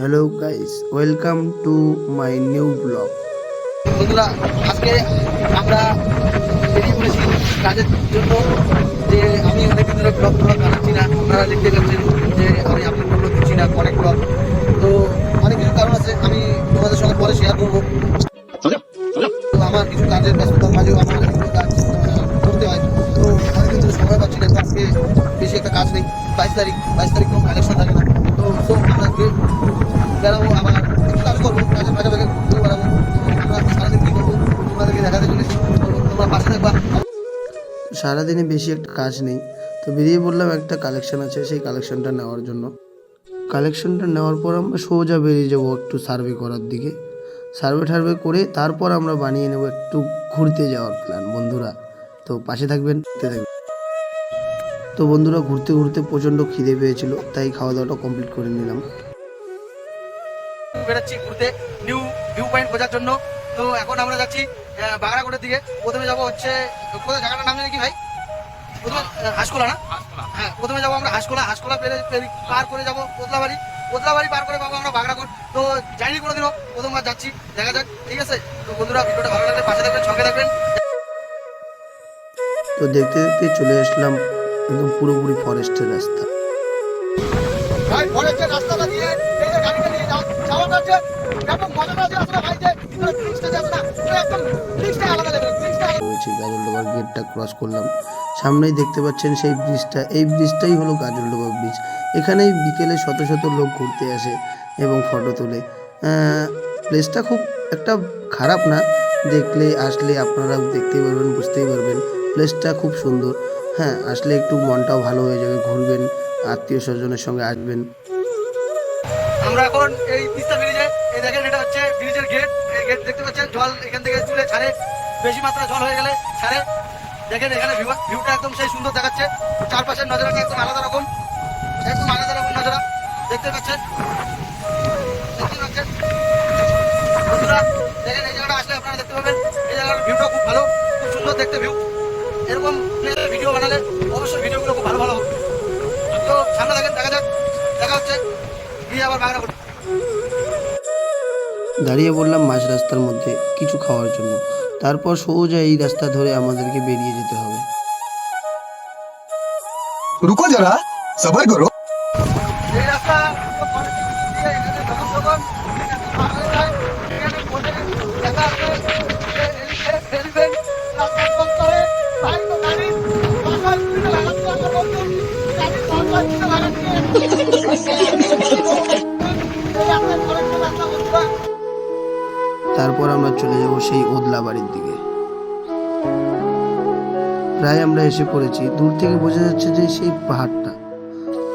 Hello guys welcome to my new blog বন্ধুরা, আজকে আমরা বেরিয়ে পড়েছি কাজের জন্য যে আমি অনেক দিন ধরে ব্লগ ব্লগ বানাচ্ছি না, আপনারা দেখতে পাচ্ছেন যে আমি আপলোড টপলোড দিচ্ছি না অনেক ব্লগ তো অনেক কিছু কারণ আছে, আমি তোমাদের সঙ্গে পরে শেয়ার করব। তো আমার কিছু কাজের ব্যস্ততার মাঝেও আমার কিছু কাজ করতে হয়। তো অনেক ধরে সময় পাচ্ছি না আজকে বেশি একটা কাজ নেই। বাইশ তারিখ বাইশ তারিখ কোনো কালেকশন থাকে না। তো তো আমরা বেড়াবো কাজ করব, কাজের তোমাদেরকে দেখাতে চলেছি। পাশে থাকবা। সারাদিনে বেশি একটা কাজ নেই। তো বেরিয়ে বললাম একটা কালেকশন আছে, সেই কালেকশনটা নেওয়ার জন্য। কালেকশনটা নেওয়ার পর আমরা সোজা বেরিয়ে যাব একটু সার্ভে করার দিকে। সার্ভে টার্ভে করে তারপর আমরা বানিয়ে নেব একটু ঘুরতে যাওয়ার প্ল্যান বন্ধুরা। তো পাশে থাকবেন থাকবেন। তো বন্ধুরা, ঘুরতে ঘুরতে প্রচণ্ড খিদে পেয়েছিল, তাই খাওয়া দাওয়াটা কমপ্লিট করে নিলাম। বেরোচ্ছি ঘুরতে নিউ ভিউ পয়েন্ট খোঁজার জন্য। তো এখন আমরা যাচ্ছি বাগড়াকোটের দিকে। প্রথমে যাব হচ্ছে কোথায়? জায়গাটার নাম জানি কি ভাই? প্রথমে হাঁসকোলা না? হ্যাঁ প্রথমে যাব আমরা হাঁসকোলা। হাঁসকোলা পেরে পেরি পার করে যাব কোতলাবাড়ি। কোতলাবাড়ি পার করে পাবো আমরা বাগড়াকোট। তো যাইনি কোনোদিনও প্রথমবার যাচ্ছি দেখা যাক ঠিক আছে? তো বন্ধুরা ভিডিওটা ভালো লাগলে পাশে থাকবেন সঙ্গে থাকবেন। তো দেখতে দেখতে চলে আসলাম একদম পুরোপুরি ফরেস্টের রাস্তা। গেটটা ক্রস করলাম। সামনেই দেখতে পাচ্ছেন সেই ব্রিজটা এই ব্রিজটাই হলো গাজলডোবা ব্রিজ এখানেই বিকেলে শত শত লোক ঘুরতে আসে এবং ফটো তোলে। প্লেসটা খুব একটা খারাপ না। দেখলে, আসলে আপনারা দেখতেই পারবেন, বুঝতেই পারবেন। প্লেসটা খুব সুন্দর। হ্যাঁ আসলে একটু মনটাও ভালো হয়ে যাবে, ঘুরবেন। আত্মীয় স্বজনের সঙ্গে আসবেন। আমরা এখন এই তিস্তা ব্রিজে, এই দেখেন এটা হচ্ছে ব্রিজের গেট এই গেট দেখতে পাচ্ছেন, জল এখান থেকে তুলে ছাড়ে, বেশি মাত্রা জল হয়ে গেলে ছাড়ে। দেখেন এখানে ভিউ- ভিউটা একদম সেই সুন্দর দেখাচ্ছে, চারপাশের নজরাটা একদম আলাদা রকম, একদম আলাদা রকম নজরা, দেখতে পাচ্ছেন? দেখতে পাচ্ছেন? বন্ধুরা, দেখেন এই জায়গাটা আসলে আপনারা দেখতে পাবেন, এই জায়গার ভিউটা খুব ভালো, খুব সুন্দর দেখতে ভিউ এরকম দাঁড়িয়ে বললাম মাঝ রাস্তার মধ্যে কিছু খাওয়ার জন্য তারপর সোজা এই রাস্তা ধরে আমাদেরকে বেরিয়ে যেতে হবে রুকো যারা সবাই করো এই রাস্তা তারপর আমরা চলে যাব সেই ওদলা বাড়ির দিকে। প্রায় আমরা এসে পড়েছি। দূর থেকে বোঝা যাচ্ছে যে সেই পাহাড়টা।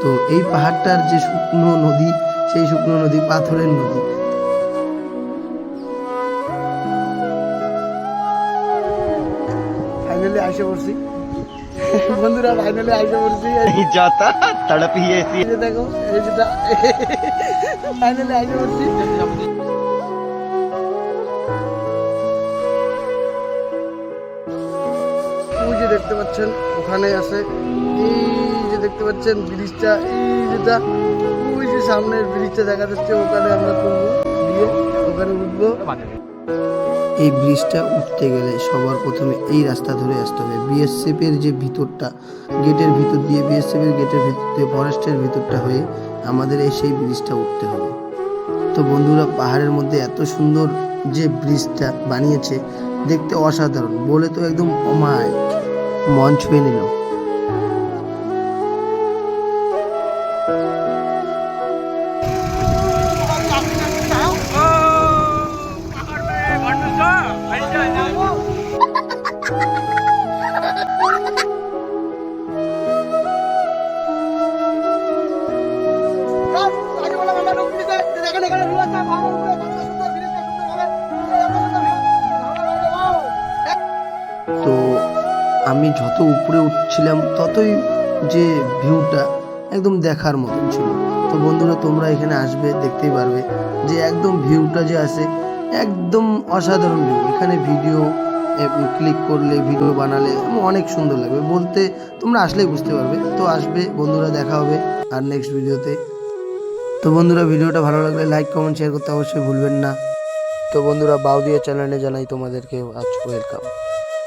তো এই পাহাড়টার যে শুকনো নদী সেই শুকনো নদী পাথরের নদী। আসে পড়ছি। বন্ধুরা পড়ছি। দেখো এই যেটা দেখতে পাচ্ছেন, ওখানে আছে। এই যে দেখতে পাচ্ছেন ব্রিজটা, এই যেটা ওই যে সামনের ব্রিজটা দেখা যাচ্ছে, ওখানে আমরা তুলবো, দিয়ে ওখানে উঠবো। এই ব্রিজটা উঠতে গেলে সবার প্রথমে এই রাস্তা ধরে আসতে হবে। বিএসএফ এর যে ভিতরটা, গেটের ভিতর দিয়ে বিএসএফ এর গেটের ভিতর দিয়ে ফরেস্টের ভিতরটা হয়ে আমাদের এই সেই ব্রিজটা উঠতে হবে। তো বন্ধুরা, পাহাড়ের মধ্যে এত সুন্দর যে ব্রিজটা বানিয়েছে, দেখতে অসাধারণ, বলে তো একদম অমায়িক। মন ছুঁয়ে নিল যত উপরে উঠছিলাম, ততই যে ভিউটা একদম দেখার মতন ছিল। তো বন্ধুরা, তোমরা এখানে আসবে, দেখতেই পারবে যে একদম ভিউটা যে আছে, একদম অসাধারণ ভিউ এখানে ভিডিও ক্লিক করলে ভিডিও বানালে অনেক সুন্দর লাগবে। বলতে তোমরা আসলেই বুঝতে পারবে। তো আসবে, বন্ধুরা, দেখা হবে আর নেক্সট ভিডিওতে তো বন্ধুরা, ভিডিওটা ভালো লাগলে লাইক কমেন্ট শেয়ার করতে অবশ্যই ভুলবেন না। তো বন্ধুরা, বাউদিয়া চ্যানেলে জানাই তোমাদেরকে আজ ওয়েলকাম